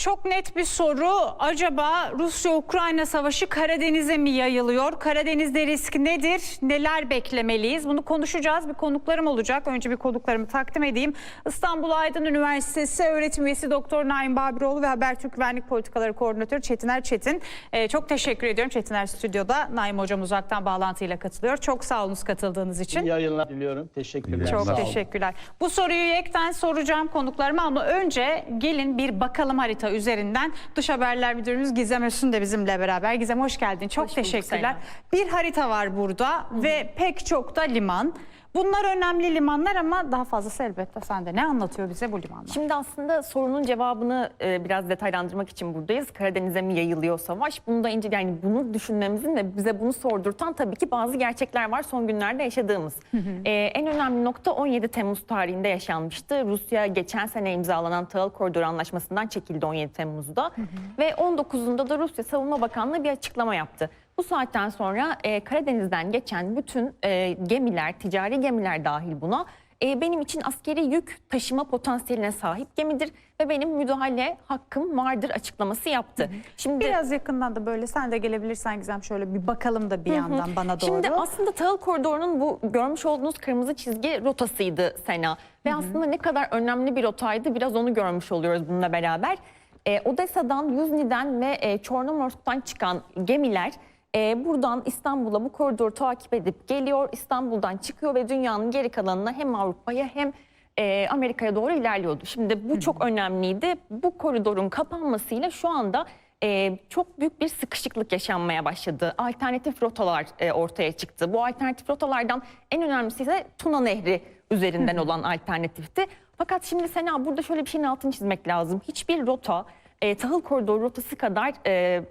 Çok net bir soru. Acaba Rusya-Ukrayna savaşı Karadeniz'e mi yayılıyor? Karadeniz'de risk nedir? Neler beklemeliyiz? Bunu konuşacağız. Bir konuklarım olacak. Önce bir konuklarımı takdim edeyim. İstanbul Aydın Üniversitesi öğretim üyesi Doktor Naim Babiroğlu ve Habertürk Güvenlik Politikaları Koordinatörü Çetiner Çetin. Ee, çok teşekkür ediyorum. Çetiner stüdyoda. Naim Hocam uzaktan bağlantıyla katılıyor. Çok sağ olunuz katıldığınız için. İyi yayınlar diliyorum. Teşekkürler. Çok Sağ olun. teşekkürler. Bu soruyu yekten soracağım konuklarıma ama önce gelin bir bakalım harita üzerinden. Dış Haberler Müdürümüz Gizem Özsün de bizimle beraber. Gizem hoş geldin. Çok bulduk teşekkürler. Bir harita var burada ve pek çok da liman. Bunlar önemli limanlar ama daha fazlası elbette sende. Ne anlatıyor bize bu limanlar? Şimdi aslında sorunun cevabını e, biraz detaylandırmak için buradayız. Karadeniz'e mi yayılıyor savaş? Bunu da ince yani bunu düşünmemizin de bize bunu sordurtan tabii ki bazı gerçekler var son günlerde yaşadığımız. E, en önemli nokta 17 Temmuz tarihinde yaşanmıştı. Rusya geçen sene imzalanan Tahıl Koridoru Anlaşması'ndan çekildi 17 Temmuz'da ve 19'unda da Rusya Savunma Bakanlığı bir açıklama yaptı. Bu saatten sonra e, Karadeniz'den geçen bütün e, gemiler, ticari gemiler dahil buna e, benim için askeri yük taşıma potansiyeline sahip gemidir ve benim müdahale hakkım vardır açıklaması yaptı. Şimdi Biraz yakından da böyle sen de gelebilirsen Gizem şöyle bir bakalım da bir yandan bana doğru. Şimdi aslında tahıl koridorunun bu görmüş olduğunuz kırmızı çizgi rotasıydı Sena. Ve aslında ne kadar önemli bir rotaydı biraz onu görmüş oluyoruz bununla beraber. E, Odessa'dan, Yuzni'den ve e, Çornomorsk'tan çıkan gemiler e, buradan İstanbul'a bu koridoru takip edip geliyor. İstanbul'dan çıkıyor ve dünyanın geri kalanına hem Avrupa'ya hem e, Amerika'ya doğru ilerliyordu. Şimdi bu çok önemliydi. Bu koridorun kapanmasıyla şu anda e, çok büyük bir sıkışıklık yaşanmaya başladı. Alternatif rotalar e, ortaya çıktı. Bu alternatif rotalardan en önemlisi ise Tuna Nehri üzerinden olan alternatifti. Fakat şimdi Sena burada şöyle bir şeyin altını çizmek lazım. Hiçbir rota e, tahıl koridoru rotası kadar e,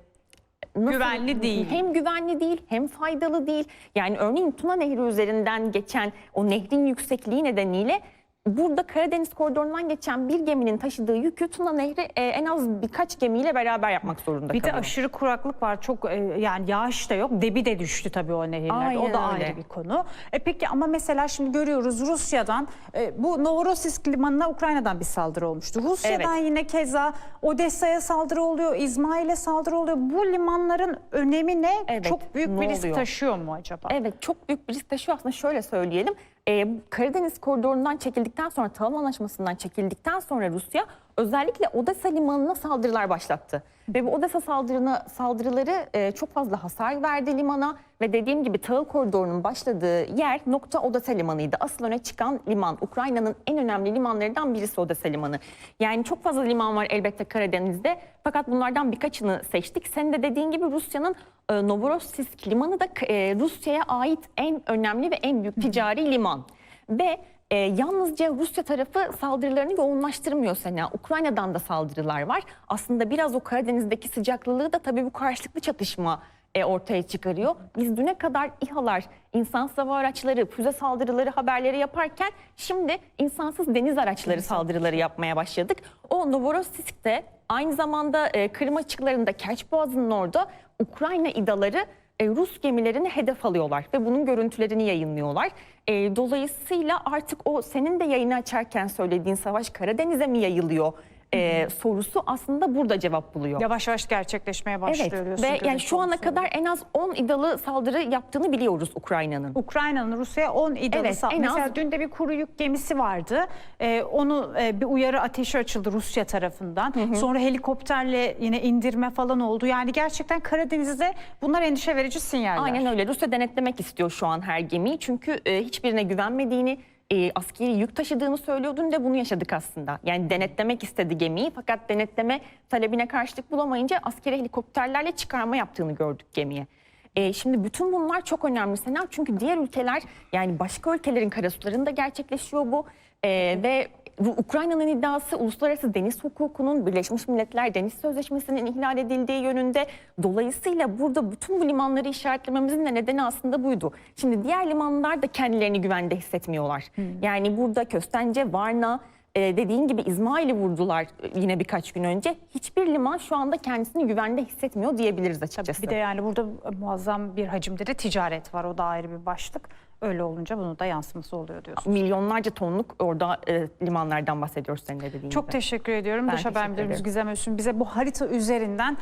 nasıl- Güvenli değil. Hem güvenli değil hem faydalı değil. Yani örneğin Tuna Nehri üzerinden geçen o nehrin yüksekliği nedeniyle burada Karadeniz koridorundan geçen bir geminin taşıdığı yükü Tuna Nehri e, en az birkaç gemiyle beraber yapmak zorunda Bir de kalıyor. aşırı kuraklık var. Çok e, yani yağış da yok. Debi de düştü tabii o nehirlerde. o Aynen da öyle. ayrı bir konu. E peki ama mesela şimdi görüyoruz Rusya'dan e, bu Novorossiysk limanına Ukrayna'dan bir saldırı olmuştu. Rusya'dan yine keza Odessa'ya saldırı oluyor, İzmail'e saldırı oluyor. Bu limanların önemi ne? Evet, Çok büyük ne bir risk oluyor? taşıyor mu acaba? Evet çok büyük bir risk taşıyor aslında şöyle söyleyelim. Ee, Karadeniz koridorundan çekildikten sonra Tahıl Anlaşması'ndan çekildikten sonra Rusya özellikle Odessa limanına saldırılar başlattı. Ve bu Odessa saldırına, saldırıları e, çok fazla hasar verdi limana ve dediğim gibi tahıl koridorunun başladığı yer nokta Odessa limanıydı. Asıl öne çıkan liman Ukrayna'nın en önemli limanlarından birisi Odessa limanı. Yani çok fazla liman var elbette Karadeniz'de fakat bunlardan birkaçını seçtik. Senin de dediğin gibi Rusya'nın e, Novorossiysk limanı da e, Rusya'ya ait en önemli ve en büyük ticari liman. Ve e, yalnızca Rusya tarafı saldırılarını yoğunlaştırmıyor Sena. Ukrayna'dan da saldırılar var. Aslında biraz o Karadeniz'deki sıcaklığı da tabii bu karşılıklı çatışma e, ortaya çıkarıyor. Biz düne kadar İHA'lar, insansız hava araçları, füze saldırıları haberleri yaparken şimdi insansız deniz araçları saldırıları yapmaya başladık. O Novorossiysk'te aynı zamanda e, Kırım açıklarında Kerç Boğazı'nın orada Ukrayna İDA'ları e, Rus gemilerini hedef alıyorlar ve bunun görüntülerini yayınlıyorlar. E, dolayısıyla artık o senin de yayını açarken söylediğin savaş Karadeniz'e mi yayılıyor e, sorusu aslında burada cevap buluyor. Yavaş yavaş gerçekleşmeye başlıyor Evet ve yani şu ana kadar en az 10 İDA'lı saldırı yaptığını biliyoruz Ukrayna'nın. Ukrayna'nın Rusya'ya 10 İDA'lı Evet, sal- en az- Mesela dün de bir kuru yük gemisi vardı. Ee, onu e, bir uyarı ateşi açıldı Rusya tarafından. Sonra helikopterle yine indirme falan oldu. Yani gerçekten Karadeniz'de bunlar endişe verici sinyaller. Aynen öyle. Rusya denetlemek istiyor şu an her gemiyi. Çünkü e, hiçbirine güvenmediğini, e, askeri yük taşıdığını söylüyor. Dün de bunu yaşadık aslında. Yani denetlemek istedi gemiyi fakat denetleme talebine karşılık bulamayınca askeri helikopterlerle çıkarma yaptığını gördük gemiye. E, şimdi bütün bunlar çok önemli Sena çünkü diğer ülkeler yani başka ülkelerin karasularında gerçekleşiyor bu E, ve Ukrayna'nın iddiası uluslararası deniz hukukunun Birleşmiş Milletler Deniz Sözleşmesi'nin ihlal edildiği yönünde. Dolayısıyla burada bütün bu limanları işaretlememizin de nedeni aslında buydu. Şimdi diğer limanlar da kendilerini güvende hissetmiyorlar. Yani burada Köstence, Varna, e, dediğin gibi İsmail'i vurdular e, yine birkaç gün önce. Hiçbir liman şu anda kendisini güvende hissetmiyor diyebiliriz açıkçası. Bir de yani burada muazzam bir hacimde de ticaret var. O da ayrı bir başlık. Öyle olunca bunun da yansıması oluyor diyorsun. Milyonlarca tonluk orada e, limanlardan bahsediyoruz senin de dediğin Çok gibi. teşekkür ediyorum. Ben Dış haber müdürümüz. Gizem Özün bize bu harita üzerinden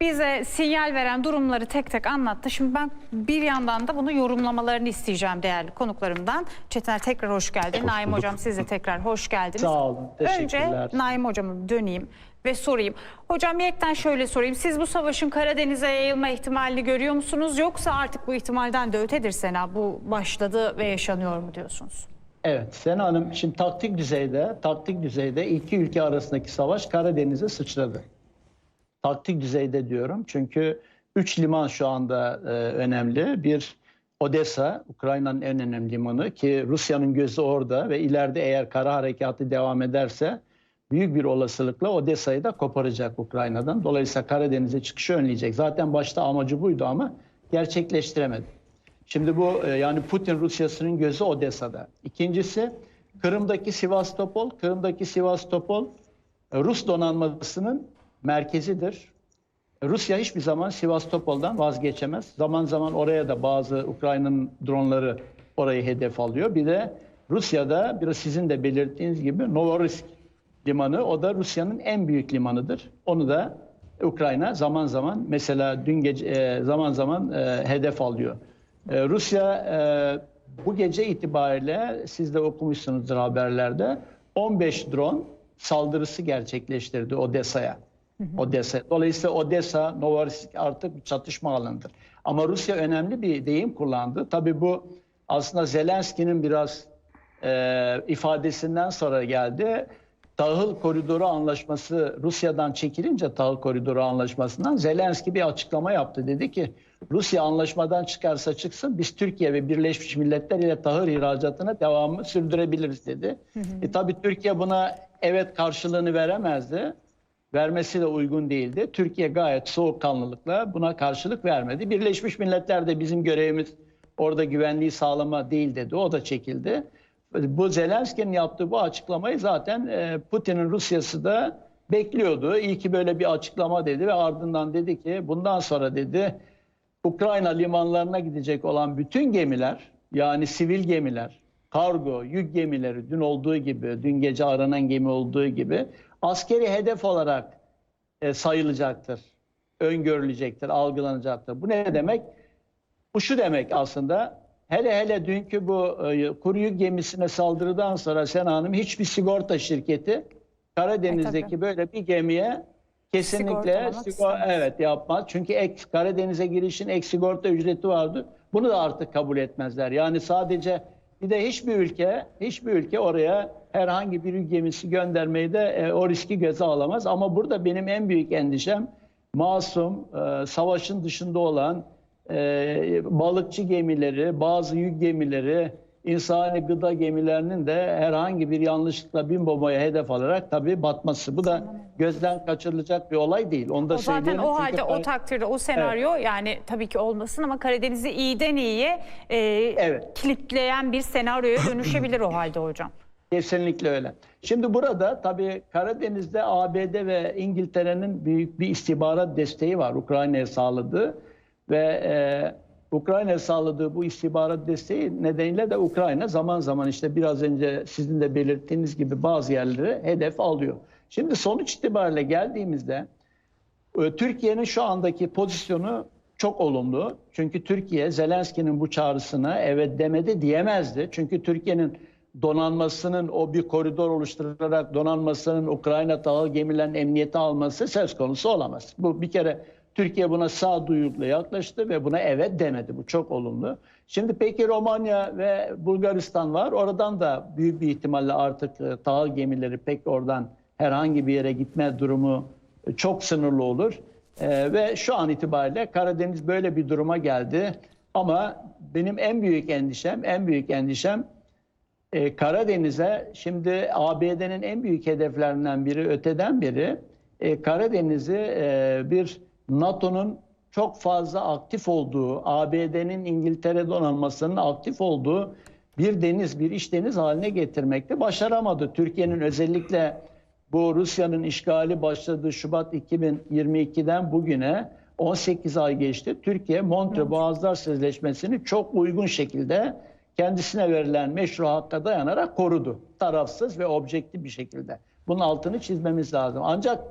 bize sinyal veren durumları tek tek anlattı. Şimdi ben bir yandan da bunu yorumlamalarını isteyeceğim değerli konuklarımdan. Çetin'e tekrar hoş geldin. Naim Hocam siz de tekrar hoş geldiniz. Sağ olun, teşekkürler. Önce Naim Hocam'a döneyim ve sorayım. Hocam yekten şöyle sorayım. Siz bu savaşın Karadeniz'e yayılma ihtimalini görüyor musunuz? Yoksa artık bu ihtimalden de ötedir Sena. Bu başladı ve yaşanıyor mu diyorsunuz? Evet Sena Hanım şimdi taktik düzeyde taktik düzeyde iki ülke arasındaki savaş Karadeniz'e sıçradı. Taktik düzeyde diyorum çünkü üç liman şu anda e, önemli. Bir Odessa, Ukrayna'nın en önemli limanı ki Rusya'nın gözü orada ve ileride eğer kara harekatı devam ederse büyük bir olasılıkla Odessa'yı da koparacak Ukrayna'dan. Dolayısıyla Karadeniz'e çıkışı önleyecek. Zaten başta amacı buydu ama gerçekleştiremedi. Şimdi bu e, yani Putin Rusyası'nın gözü Odessa'da. İkincisi Kırım'daki Sivastopol. Kırım'daki Sivastopol e, Rus donanmasının merkezidir. Rusya hiçbir zaman Sivastopol'dan vazgeçemez. Zaman zaman oraya da bazı Ukrayna'nın dronları orayı hedef alıyor. Bir de Rusya'da biraz sizin de belirttiğiniz gibi Novorossiysk limanı o da Rusya'nın en büyük limanıdır. Onu da Ukrayna zaman zaman mesela dün gece e, zaman zaman e, hedef alıyor. E, Rusya bu gece itibariyle siz de okumuşsunuzdur haberlerde 15 drone saldırısı gerçekleştirdi Odessa'ya. Odessa. Dolayısıyla Odessa, Novorossiysk artık bir çatışma alanıdır. Ama Rusya önemli bir deyim kullandı. Tabii bu aslında Zelenski'nin biraz e, ifadesinden sonra geldi. Tahıl Koridoru Anlaşması Rusya'dan çekilince Tahıl Koridoru Anlaşması'ndan Zelenski bir açıklama yaptı. Dedi ki Rusya anlaşmadan çıkarsa çıksın biz Türkiye ve Birleşmiş Milletler ile tahıl ihracatına devamı sürdürebiliriz dedi. E, tabii Türkiye buna evet karşılığını veremezdi. Vermesi de uygun değildi. Türkiye gayet soğukkanlılıkla buna karşılık vermedi. Birleşmiş Milletler de bizim görevimiz orada güvenliği sağlama değil dedi. O da çekildi. Bu Zelenski'nin yaptığı bu açıklamayı zaten e, Putin'in Rusyası da bekliyordu. İyi ki böyle bir açıklama dedi ve ardından dedi ki bundan sonra dedi Ukrayna limanlarına gidecek olan bütün gemiler yani sivil gemiler, kargo, yük gemileri dün olduğu gibi, dün gece aranan gemi olduğu gibi askeri hedef olarak e, sayılacaktır, öngörülecektir, algılanacaktır. Bu ne demek? Bu şu demek aslında. Hele hele dünkü bu e, kuru yük gemisine saldırıdan sonra Sena Hanım hiçbir sigorta şirketi Karadeniz'deki tabii. böyle bir gemiye kesinlikle sigor- evet yapmaz. Çünkü ek, Karadeniz'e girişin ek sigorta ücreti vardı. Bunu da artık kabul etmezler. Yani sadece bir de hiçbir ülke hiçbir ülke oraya herhangi bir yük gemisi göndermeyi de e, o riski göze alamaz. Ama burada benim en büyük endişem masum, e, savaşın dışında olan e, balıkçı gemileri, bazı yük gemileri, insani gıda gemilerinin de herhangi bir yanlışlıkla bin bombaya hedef alarak tabii batması. Bu da gözden kaçırılacak bir olay değil. Onu da O zaten o halde o takdirde o senaryo yani tabii ki olmasın ama Karadeniz'i iyiden iyiye e, Evet. kilitleyen bir senaryoya dönüşebilir o halde hocam. Kesinlikle öyle. Şimdi burada tabii Karadeniz'de ABD ve İngiltere'nin büyük bir istihbarat desteği var Ukrayna'ya sağladığı ve e, Ukrayna'ya sağladığı bu istihbarat desteği nedeniyle de Ukrayna zaman zaman işte biraz önce sizin de belirttiğiniz gibi bazı yerleri hedef alıyor. Şimdi sonuç itibariyle geldiğimizde e, Türkiye'nin şu andaki pozisyonu çok olumlu. Çünkü Türkiye Zelenski'nin bu çağrısına evet demedi diyemezdi. Çünkü Türkiye'nin donanmasının o bir koridor oluşturarak donanmasının Ukrayna tahıl gemilerinin emniyete alması söz konusu olamaz. Bu bir kere Türkiye buna sağduyulu yaklaştı ve buna evet demedi. Bu çok olumlu. Şimdi peki Romanya ve Bulgaristan var. Oradan da büyük bir ihtimalle artık e, tahıl gemileri pek oradan herhangi bir yere gitme durumu çok sınırlı olur. Ee, ve şu an itibariyle Karadeniz böyle bir duruma geldi. Ama benim en büyük endişem, en büyük endişem e, Karadeniz'e şimdi ABD'nin en büyük hedeflerinden biri, öteden biri e, Karadeniz'i e, bir NATO'nun çok fazla aktif olduğu, ABD'nin İngiltere donanmasının aktif olduğu bir deniz, bir iç deniz haline getirmekte başaramadı. Türkiye'nin özellikle bu Rusya'nın işgali başladığı Şubat 2022'den bugüne 18 ay geçti. Türkiye Montre Boğazlar Sözleşmesi'ni çok uygun şekilde kendisine verilen meşru hakka dayanarak korudu. Tarafsız ve objektif bir şekilde. Bunun altını çizmemiz lazım. Ancak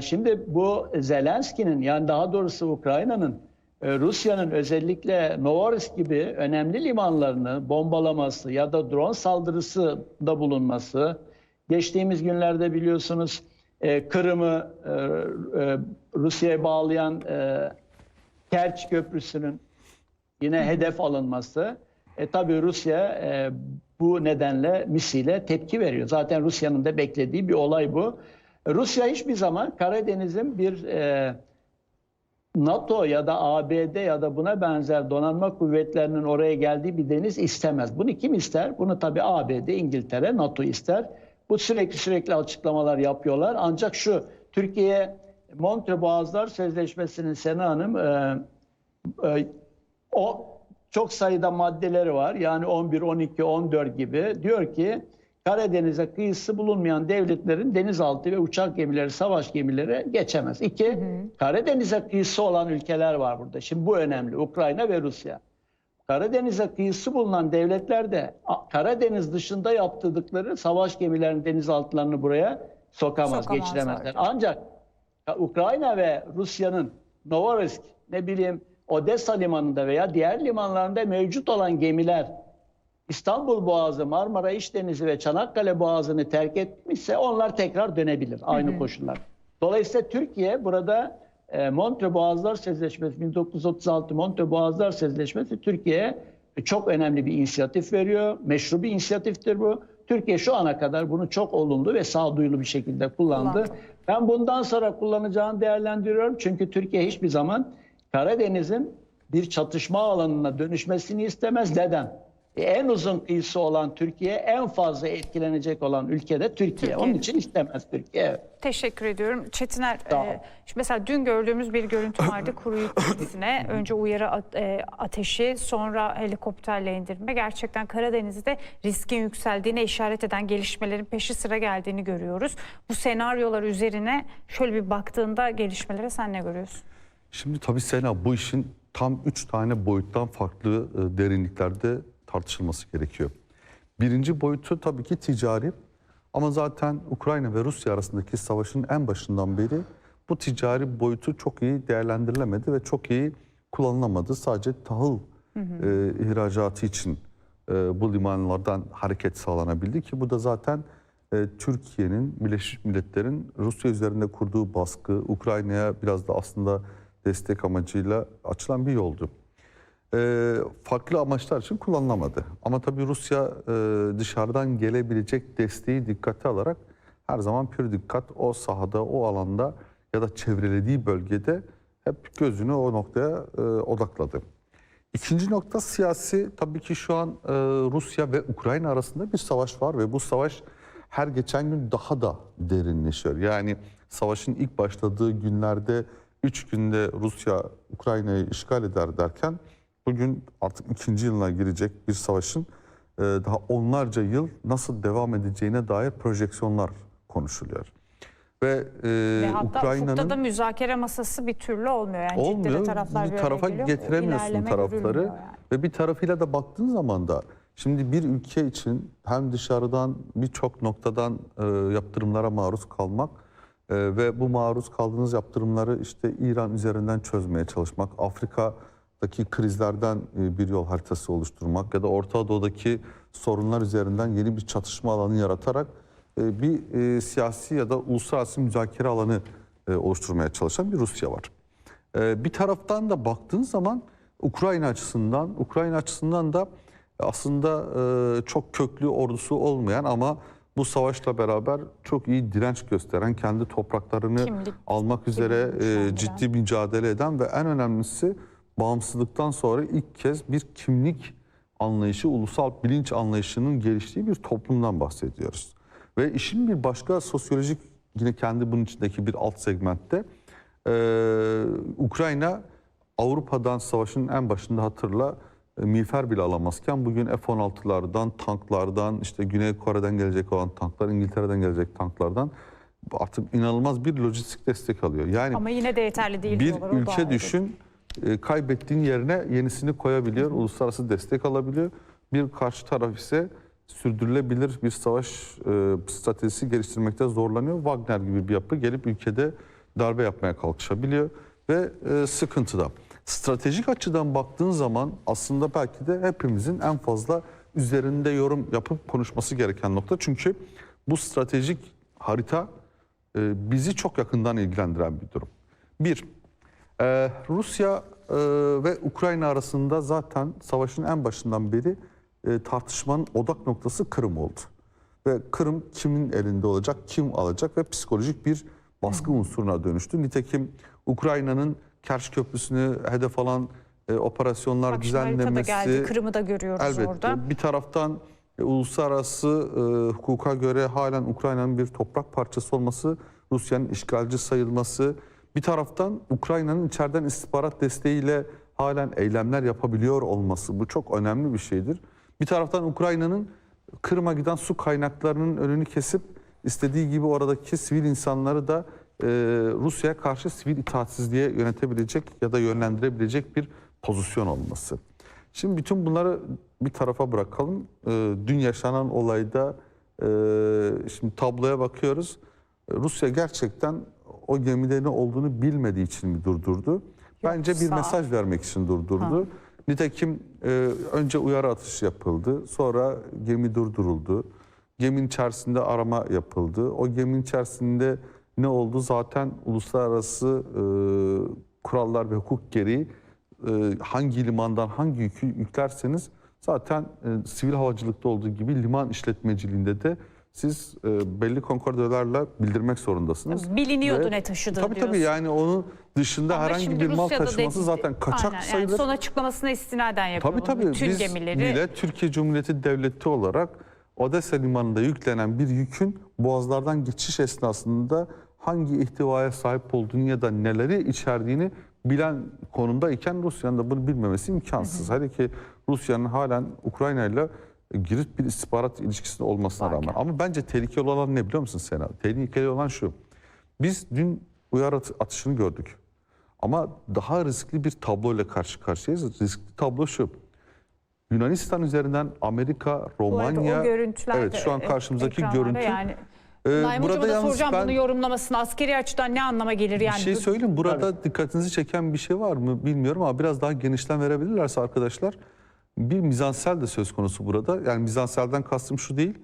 şimdi bu Zelenski'nin yani daha doğrusu Ukrayna'nın e, Rusya'nın özellikle Novorossiysk gibi önemli limanlarını bombalaması ya da drone saldırısı da bulunması, geçtiğimiz günlerde biliyorsunuz e, Kırım'ı e, Rusya'ya bağlayan Kerç Köprüsü'nün yine hedef alınması. E, tabii Rusya bu nedenle misile tepki veriyor. Zaten Rusya'nın da beklediği bir olay bu. Rusya hiçbir zaman Karadeniz'in bir e, NATO ya da ABD ya da buna benzer donanma kuvvetlerinin oraya geldiği bir deniz istemez. Bunu kim ister? Bunu tabii ABD, İngiltere, NATO ister. Bu sürekli sürekli açıklamalar yapıyorlar. Ancak şu Türkiye Montre Boğazlar Sözleşmesi'nin Sena Hanım e, e, o çok sayıda maddeleri var. Yani 11, 12, 14 gibi. Diyor ki Karadeniz'e kıyısı bulunmayan devletlerin denizaltı ve uçak gemileri, savaş gemileri geçemez. İki, Karadeniz'e kıyısı olan ülkeler var burada. Şimdi bu önemli. Ukrayna ve Rusya. Karadeniz'e kıyısı bulunan devletler de Karadeniz dışında yaptırdıkları savaş gemilerinin denizaltılarını buraya sokamaz, Sokamazlar. geçiremezler. Ancak ya Ukrayna ve Rusya'nın Novorossiysk, ne bileyim Odessa limanında veya diğer limanlarında mevcut olan gemiler İstanbul Boğazı, Marmara İç Denizi ve Çanakkale Boğazı'nı terk etmişse onlar tekrar dönebilir aynı koşullar. Dolayısıyla Türkiye burada e, Montre Boğazlar Sözleşmesi 1936 Montre Boğazlar Sözleşmesi Türkiye'ye çok önemli bir inisiyatif veriyor. Meşru bir inisiyatiftir bu. Türkiye şu ana kadar bunu çok olumlu ve sağduyulu bir şekilde kullandı. Kullandı. Ben bundan sonra kullanacağını değerlendiriyorum. Çünkü Türkiye hiçbir zaman Karadeniz'in bir çatışma alanına dönüşmesini istemez. Neden? En uzun kıyısı olan Türkiye, en fazla etkilenecek olan ülke de Türkiye. Türkiye. Onun için istemez Türkiye. Teşekkür ediyorum. Çetiner, e, şimdi mesela dün gördüğümüz bir görüntü vardı kuru yük gemisine. Önce uyarı e, ateşi, sonra helikopterle indirme. Gerçekten Karadeniz'de riskin yükseldiğine işaret eden gelişmelerin peşi sıra geldiğini görüyoruz. Bu senaryolar üzerine şöyle bir baktığında gelişmelere sen ne görüyorsun? Şimdi tabii Sena bu işin tam üç tane boyuttan farklı e, derinliklerde tartışılması gerekiyor. Birinci boyutu tabii ki ticari ama zaten Ukrayna ve Rusya arasındaki savaşın en başından beri bu ticari boyutu çok iyi değerlendirilemedi ve çok iyi kullanılamadı. Sadece tahıl e, ihracatı için e, bu limanlardan hareket sağlanabildi ki bu da zaten e, Türkiye'nin Birleşmiş Milletler'in Rusya üzerinde kurduğu baskı, Ukrayna'ya biraz da aslında destek amacıyla açılan bir yoldu. E, farklı amaçlar için kullanılamadı. Ama tabii Rusya e, dışarıdan gelebilecek desteği dikkate alarak her zaman pür dikkat o sahada, o alanda ya da çevrelediği bölgede hep gözünü o noktaya e, odakladı. İkinci nokta siyasi. Tabii ki şu an e, Rusya ve Ukrayna arasında bir savaş var ve bu savaş her geçen gün daha da derinleşiyor. Yani savaşın ilk başladığı günlerde 3 günde Rusya Ukrayna'yı işgal eder derken bugün artık ikinci yılına girecek bir savaşın e, daha onlarca yıl nasıl devam edeceğine dair projeksiyonlar konuşuluyor. Ve, e, Ve hatta Ukrayna'nın da müzakere masası bir türlü olmuyor. Yani olmuyor. taraflar bir tarafa geliyor. getiremiyorsun tarafları yani. ve bir tarafıyla da baktığın zaman da şimdi bir ülke için hem dışarıdan birçok noktadan e, yaptırımlara maruz kalmak e, ve bu maruz kaldığınız yaptırımları işte İran üzerinden çözmeye çalışmak, Afrika'daki krizlerden e, bir yol haritası oluşturmak ya da Orta Doğu'daki sorunlar üzerinden yeni bir çatışma alanı yaratarak e, bir e, siyasi ya da uluslararası müzakere alanı oluşturmaya çalışan bir Rusya var. Bir taraftan da baktığın zaman Ukrayna açısından, Ukrayna açısından da aslında çok köklü ordusu olmayan ama bu savaşla beraber çok iyi direnç gösteren, kendi topraklarını Kimlik, almak üzere güçlendiren. ciddi mücadele eden ve en önemlisi bağımsızlıktan sonra ilk kez bir kimlik anlayışı, ulusal bilinç anlayışının geliştiği bir toplumdan bahsediyoruz. Ve işin bir başka sosyolojik yine kendi bunun içindeki bir alt segmentte e, Ukrayna Avrupa'dan savaşın en başında hatırla e, miğfer bile alamazken bugün F-16'lardan, tanklardan, işte Güney Kore'den gelecek olan tanklar, İngiltere'den gelecek tanklardan artık inanılmaz bir lojistik destek alıyor. Yani Ama yine de yeterli değil bir ülke düşün e, kaybettiğin yerine yenisini koyabiliyor, uluslararası destek alabiliyor. Bir karşı taraf ise sürdürülebilir bir savaş e, stratejisi geliştirmekte zorlanıyor. Wagner gibi bir yapı gelip ülkede darbe yapmaya kalkışabiliyor ve e, sıkıntıda. Stratejik açıdan baktığın zaman aslında belki de hepimizin en fazla üzerinde yorum yapıp konuşması gereken nokta. Çünkü bu stratejik harita e, bizi çok yakından ilgilendiren bir durum. Bir, e, Rusya e, ve Ukrayna arasında zaten savaşın en başından beri e, tartışmanın odak noktası Kırım oldu. Ve Kırım kimin elinde olacak, kim alacak ve psikolojik bir baskı unsuruna dönüştü. Nitekim Ukrayna'nın Kerç Köprüsü'nü hedef alan e, operasyonlar Bak düzenlemesi... geldi. Kırım'ı da görüyoruz Elbette. orada. Bir taraftan e, uluslararası e, hukuka göre halen Ukrayna'nın bir toprak parçası olması, Rusya'nın işgalci sayılması, bir taraftan Ukrayna'nın içeriden istihbarat desteğiyle halen eylemler yapabiliyor olması bu çok önemli bir şeydir. Bir taraftan Ukrayna'nın Kırım'a giden su kaynaklarının önünü kesip istediği gibi oradaki sivil insanları da e, Rusya'ya karşı sivil itaatsizliğe yönetebilecek ya da yönlendirebilecek bir pozisyon olması. Şimdi bütün bunları bir tarafa bırakalım. Ee, dün yaşanan olayda e, şimdi tabloya bakıyoruz. Rusya gerçekten o gemide ne olduğunu bilmediği için mi durdurdu? Bence bir mesaj vermek için durdurdu. Nitekim e, önce uyarı atışı yapıldı. Sonra gemi durduruldu. Geminin içerisinde arama yapıldı. O geminin içerisinde ne oldu? Zaten uluslararası e, kurallar ve hukuk gereği e, hangi limandan hangi yükü yüklerseniz zaten e, sivil havacılıkta olduğu gibi liman işletmeciliğinde de siz e, belli konkordalarla bildirmek zorundasınız. Biliniyordu Ve- ne taşıdığı Tabii tabii diyorsun. yani onun dışında Ama herhangi bir mal Rusya'da taşıması dedi- zaten kaçak Aynen, sayılır. Yani son açıklamasına istinaden yapıyor Tabii tabii Bütün biz gemileri. bile Türkiye Cumhuriyeti Devleti olarak Odessa limanında yüklenen bir yükün boğazlardan geçiş esnasında hangi ihtivaya sahip olduğunu ya da neleri içerdiğini bilen konumda iken Rusya'nın da bunu bilmemesi imkansız. Hele ki Rusya'nın halen Ukrayna ile girit bir istihbarat ilişkisinde olmasına rağmen. Ama bence tehlikeli olan ne biliyor musun Sena? Tehlikeli olan şu. Biz dün uyarı at- atışını gördük. Ama daha riskli bir tabloyla karşı karşıyayız. Riskli tablo şu. Yunanistan üzerinden Amerika, Romanya... Evet şu an karşımızdaki görüntü. Yani. Ee, Naim Hocam'a da soracağım ben bunu yorumlamasını. Askeri açıdan ne anlama gelir yani? bir şey söyleyeyim. Burada dikkatinizi çeken bir şey var mı bilmiyorum ama biraz daha genişten verebilirlerse arkadaşlar. Bir mizansel de söz konusu burada. Yani mizanselden kastım şu değil.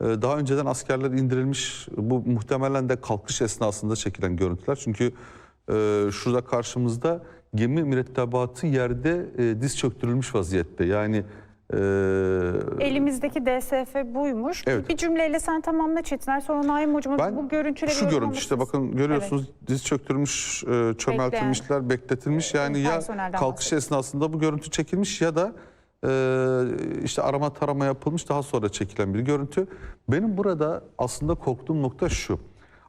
Ee, Daha önceden askerler indirilmiş. Bu muhtemelen de kalkış esnasında çekilen görüntüler. Çünkü e, şurada karşımızda gemi mürettebatı yerde e, diz çöktürülmüş vaziyette. Yani e, Elimizdeki DSF buymuş. Evet. Bir cümleyle sen tamamla Çetiner. Sonra Naim Hocam'a Ben bu görüntüleri şu görüntü işte bakın görüyorsunuz diz çöktürmüş, e, çömeltilmişler, bekletilmiş. Yani ya kalkış esnasında bu görüntü çekilmiş ya da e, işte arama tarama yapılmış daha sonra çekilen bir görüntü. Benim burada aslında korktuğum nokta şu.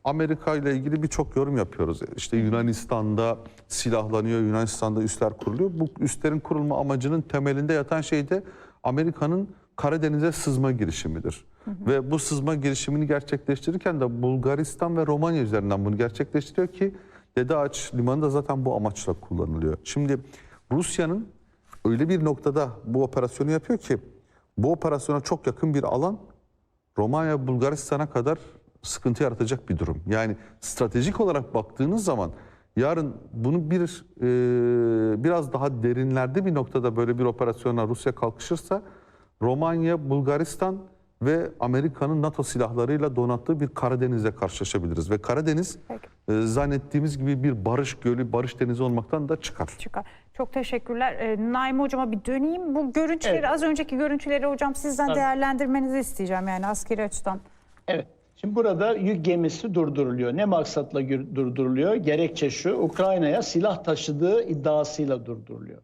Amerika ile ilgili birçok yorum yapıyoruz. İşte Yunanistan'da silahlanıyor, Yunanistan'da üsler kuruluyor. Bu üslerin kurulma amacının temelinde yatan şey de Amerika'nın Karadeniz'e sızma girişimidir. Ve bu sızma girişimini gerçekleştirirken de Bulgaristan ve Romanya üzerinden bunu gerçekleştiriyor ki Dede Ağaç Limanı da zaten bu amaçla kullanılıyor. Şimdi Rusya'nın öyle bir noktada bu operasyonu yapıyor ki bu operasyona çok yakın bir alan Romanya Bulgaristan'a kadar sıkıntı yaratacak bir durum. Yani stratejik olarak baktığınız zaman yarın bunu bir e, biraz daha derinlerde bir noktada böyle bir operasyona Rusya kalkışırsa Romanya, Bulgaristan ve Amerika'nın NATO silahlarıyla donattığı bir Karadeniz'le karşılaşabiliriz. Ve Karadeniz Peki. E, zannettiğimiz gibi bir barış gölü, barış denizi olmaktan da çıkar. çıkar. Çok teşekkürler. Ee, Naim Hocam'a bir döneyim. Bu görüntüleri, Evet. az önceki görüntüleri hocam sizden Tabii. değerlendirmenizi isteyeceğim yani askeri açıdan. Evet. Şimdi burada yük gemisi durduruluyor. Ne maksatla durduruluyor? Gerekçe şu, Ukrayna'ya silah taşıdığı iddiasıyla durduruluyor.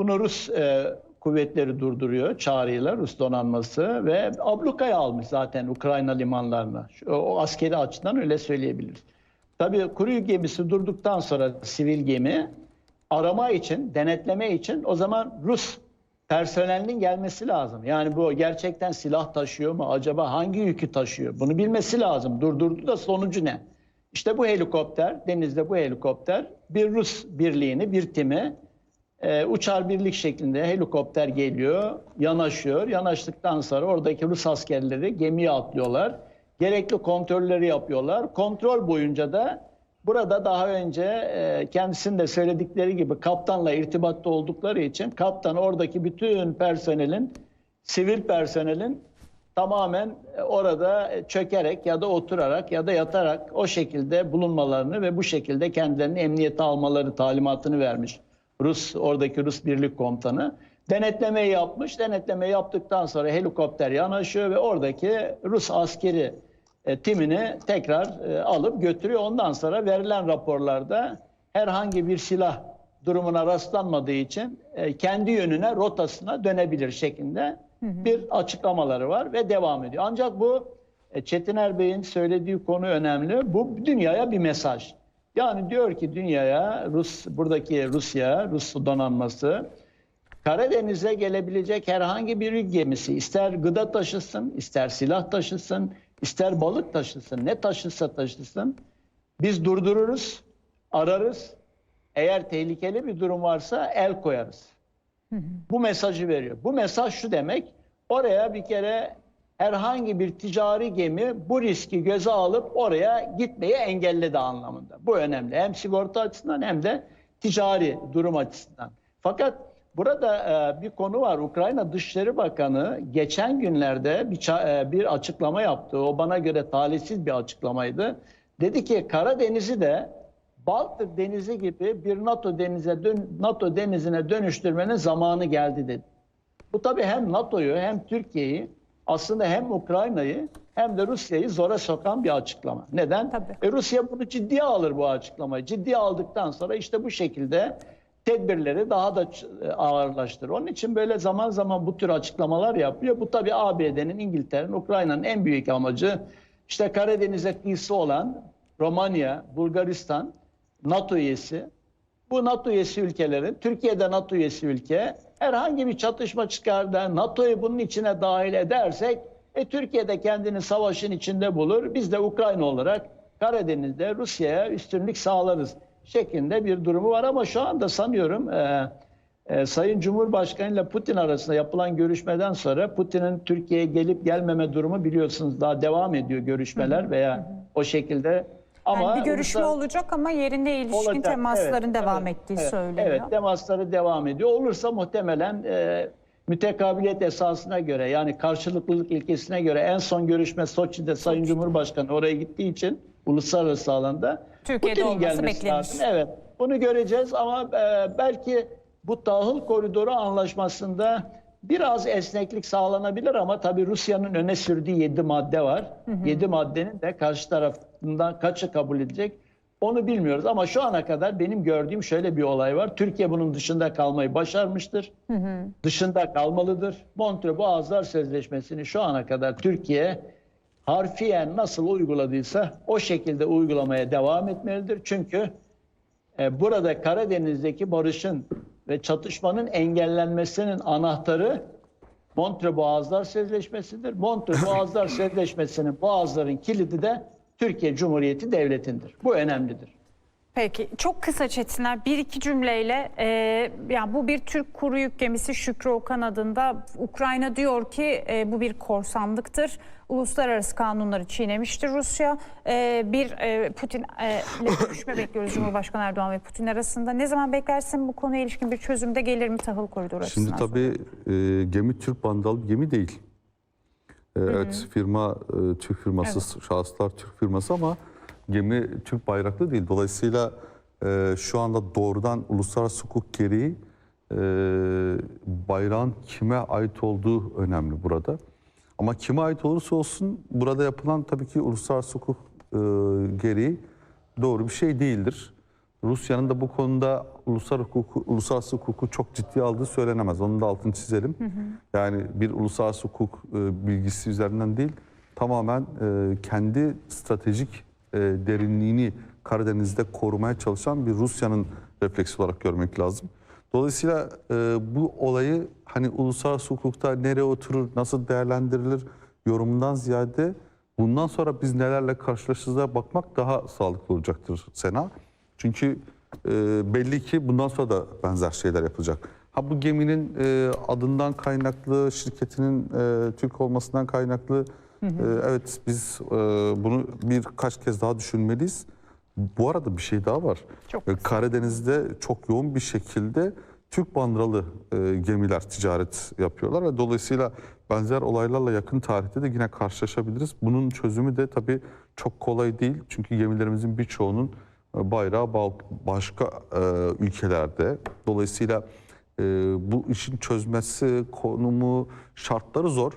Bunu Rus e, kuvvetleri durduruyor, çağrıyla Rus donanması ve ablukaya almış zaten Ukrayna limanlarına. O askeri açıdan öyle söyleyebiliriz. Tabii kuru yük gemisi durduktan sonra sivil gemi arama için, denetleme için o zaman Rus personelinin gelmesi lazım. Yani bu gerçekten silah taşıyor mu? Acaba hangi yükü taşıyor? Bunu bilmesi lazım. Durdurdu da sonucu ne? İşte bu helikopter, denizde bu helikopter bir Rus birliğini, bir timi e, uçar birlik şeklinde helikopter geliyor, yanaşıyor. Yanaştıktan sonra oradaki Rus askerleri gemiye atlıyorlar. Gerekli kontrolleri yapıyorlar. Kontrol boyunca da burada daha önce e, kendisinin de söyledikleri gibi kaptanla irtibatta oldukları için kaptan oradaki bütün personelin, sivil personelin tamamen e, orada e, çökerek ya da oturarak ya da yatarak o şekilde bulunmalarını ve bu şekilde kendilerini emniyete almaları talimatını vermiş. Rus oradaki Rus birlik komutanı denetlemeyi yapmış. Denetlemeyi yaptıktan sonra helikopter yanaşıyor ve oradaki Rus askeri timini tekrar e, alıp götürüyor. Ondan sonra verilen raporlarda herhangi bir silah durumuna rastlanmadığı için e, kendi yönüne rotasına dönebilir şeklinde bir açıklamaları var ve devam ediyor. Ancak bu e, Çetiner Bey'in söylediği konu önemli. Bu dünyaya bir mesaj. Yani diyor ki dünyaya Rus buradaki Rusya, Rus donanması Karadeniz'e gelebilecek herhangi bir yük gemisi ister gıda taşısın, ister silah taşısın, ister balık taşısın, ne taşırsa taşısın biz durdururuz, ararız. Eğer tehlikeli bir durum varsa el koyarız. Bu mesajı veriyor. Bu mesaj şu demek, oraya bir kere herhangi bir ticari gemi bu riski göze alıp oraya gitmeyi engelledi anlamında. Bu önemli. Hem sigorta açısından hem de ticari durum açısından. Fakat burada e, bir konu var. Ukrayna Dışişleri Bakanı geçen günlerde bir, e, bir açıklama yaptı. O bana göre talihsiz bir açıklamaydı. Dedi ki Karadeniz'i de Baltık Denizi gibi bir NATO denize dön- NATO denizine dönüştürmenin zamanı geldi dedi. Bu tabii hem NATO'yu hem Türkiye'yi aslında hem Ukrayna'yı hem de Rusya'yı zora sokan bir açıklama. Neden? Tabii. E Rusya bunu ciddiye alır bu açıklamayı. Ciddiye aldıktan sonra işte bu şekilde tedbirleri daha da e, ağırlaştırır. Onun için böyle zaman zaman bu tür açıklamalar yapıyor. Bu tabii ABD'nin, İngiltere'nin, Ukrayna'nın en büyük amacı işte Karadeniz'e kıyısı olan Romanya, Bulgaristan, NATO üyesi bu NATO üyesi ülkelerin, Türkiye'de NATO üyesi ülke herhangi bir çatışma çıkar da NATO'yu bunun içine dahil edersek e, Türkiye'de kendini savaşın içinde bulur. Biz de Ukrayna olarak Karadeniz'de Rusya'ya üstünlük sağlarız şeklinde bir durumu var ama şu anda sanıyorum e, e, Sayın Cumhurbaşkanı ile Putin arasında yapılan görüşmeden sonra Putin'in Türkiye'ye gelip gelmeme durumu biliyorsunuz daha devam ediyor görüşmeler veya o şekilde ama Yani bir görüşme ulusal- olacak ama yerine ilişkin Olacak, temasların evet, devam evet, ettiği evet, söyleniyor. Evet, temasları devam ediyor. Olursa muhtemelen e, mütekabiliyet esasına göre yani karşılıklılık ilkesine göre en son görüşme Soçi'de Sayın Cumhurbaşkanı oraya gittiği için uluslararası alanda Türkiye'de Putin'in olması gelmesi beklenir. lazım. Evet, bunu göreceğiz ama e, belki bu tahıl koridoru anlaşmasında biraz esneklik sağlanabilir ama tabii Rusya'nın öne sürdüğü 7 madde var. 7 maddenin de karşı tarafından kaçı kabul edecek onu bilmiyoruz ama şu ana kadar benim gördüğüm şöyle bir olay var. Türkiye bunun dışında kalmayı başarmıştır. Dışında kalmalıdır. Montreux Boğazlar Sözleşmesi'ni şu ana kadar Türkiye harfiyen nasıl uyguladıysa o şekilde uygulamaya devam etmelidir. Çünkü e, burada Karadeniz'deki barışın ve çatışmanın engellenmesinin anahtarı Montreux Boğazlar Sözleşmesi'dir. Montreux Boğazlar Sözleşmesi'nin boğazların kilidi de Türkiye Cumhuriyeti Devleti'ndir. Bu önemlidir. Peki çok kısa Çetiner bir iki cümleyle e, yani bu bir Türk kuru yük gemisi Şükrü Okan adında Ukrayna diyor ki e, bu bir korsanlıktır. Uluslararası kanunları çiğnemiştir Rusya. E, bir e, Putin e, ile görüşme bekliyoruz Cumhurbaşkanı Erdoğan ve Putin arasında. Ne zaman beklersin bu konuya ilişkin bir çözümde gelir mi tahıl koridoru Şimdi tabii e, gemi Türk bandalı bir gemi değil. Evet firma e, Türk firması, şahıslar Türk firması ama gemi Türk bayraklı değil. Dolayısıyla e, şu anda doğrudan uluslararası hukuk gereği e, bayrağın kime ait olduğu önemli burada. Ama kime ait olursa olsun burada yapılan tabii ki uluslararası hukuk e, gereği doğru bir şey değildir. Rusya'nın da bu konuda uluslararası hukuku, uluslararası hukuku çok ciddiye aldığı söylenemez. Onun da altını çizelim. Yani bir uluslararası hukuk e, bilgisi üzerinden değil, tamamen e, kendi stratejik e, derinliğini Karadeniz'de korumaya çalışan bir Rusya'nın refleksi olarak görmek lazım. Dolayısıyla e, bu olayı hani uluslararası hukukta nereye oturur, nasıl değerlendirilir yorumundan ziyade bundan sonra biz nelerle karşılaşacağız bakmak daha sağlıklı olacaktır Sena. Çünkü e, belli ki bundan sonra da benzer şeyler yapılacak. Ha bu geminin e, adından kaynaklı, şirketinin e, Türk olmasından kaynaklı e, evet biz e, bunu birkaç kez daha düşünmeliyiz. Bu arada bir şey daha var. Çok E, kısa. Karadeniz'de çok yoğun bir şekilde Türk bandıralı e, gemiler ticaret yapıyorlar ve dolayısıyla benzer olaylarla yakın tarihte de yine karşılaşabiliriz. Bunun çözümü de tabii çok kolay değil. Çünkü gemilerimizin birçoğunun e, bayrağı başka ülkelerde. Dolayısıyla bu işin çözmesi, konumu, şartları zor.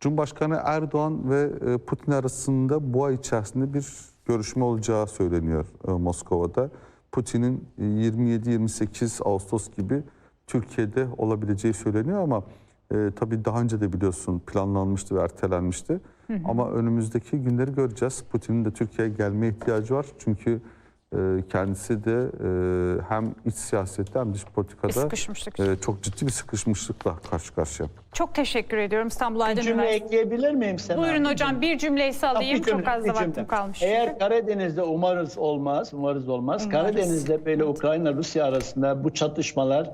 Cumhurbaşkanı Erdoğan ve e, Putin arasında bu ay içerisinde bir görüşme olacağı söyleniyor e, Moskova'da. Putin'in 27-28 Ağustos gibi Türkiye'de olabileceği söyleniyor ama e, tabii daha önce de biliyorsun planlanmıştı ve ertelenmişti. Ama önümüzdeki günleri göreceğiz. Putin'in de Türkiye'ye gelmeye ihtiyacı var. Çünkü e, kendisi de e, hem iç siyasette hem dış politikada e, çok ciddi bir sıkışmışlıkla karşı karşıya. Çok teşekkür ediyorum İstanbul Aydın Bir cümle Üniversitesi. ekleyebilir miyim Sena? Buyurun hocam bir cümleyse alayım. Bir cümle, Çok az da vaktim kalmış. Eğer Karadeniz'de umarız olmaz, umarız olmaz. Karadeniz'de böyle Ukrayna-Rusya arasında bu çatışmalar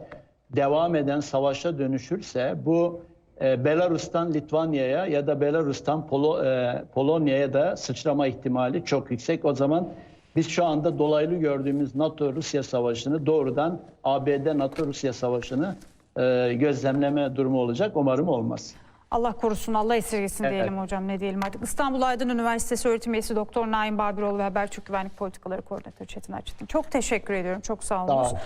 devam eden savaşa dönüşürse bu e, Belarus'tan Litvanya'ya ya da Belarus'tan Polo, e, Polonya'ya da sıçrama ihtimali çok yüksek. O zaman biz şu anda dolaylı gördüğümüz NATO-Rusya savaşını doğrudan ABD-NATO-Rusya savaşını e, gözlemleme durumu olacak. Umarım olmaz. Allah korusun, Allah esirgesin Evet. diyelim hocam. Ne diyelim artık. İstanbul Aydın Üniversitesi öğretim üyesi Doktor Naim Babiroğlu ve Habertürk Güvenlik Politikaları Koordinatörü Çetin Açıtın. Çok teşekkür ediyorum. Çok sağ olun. Sağ olun.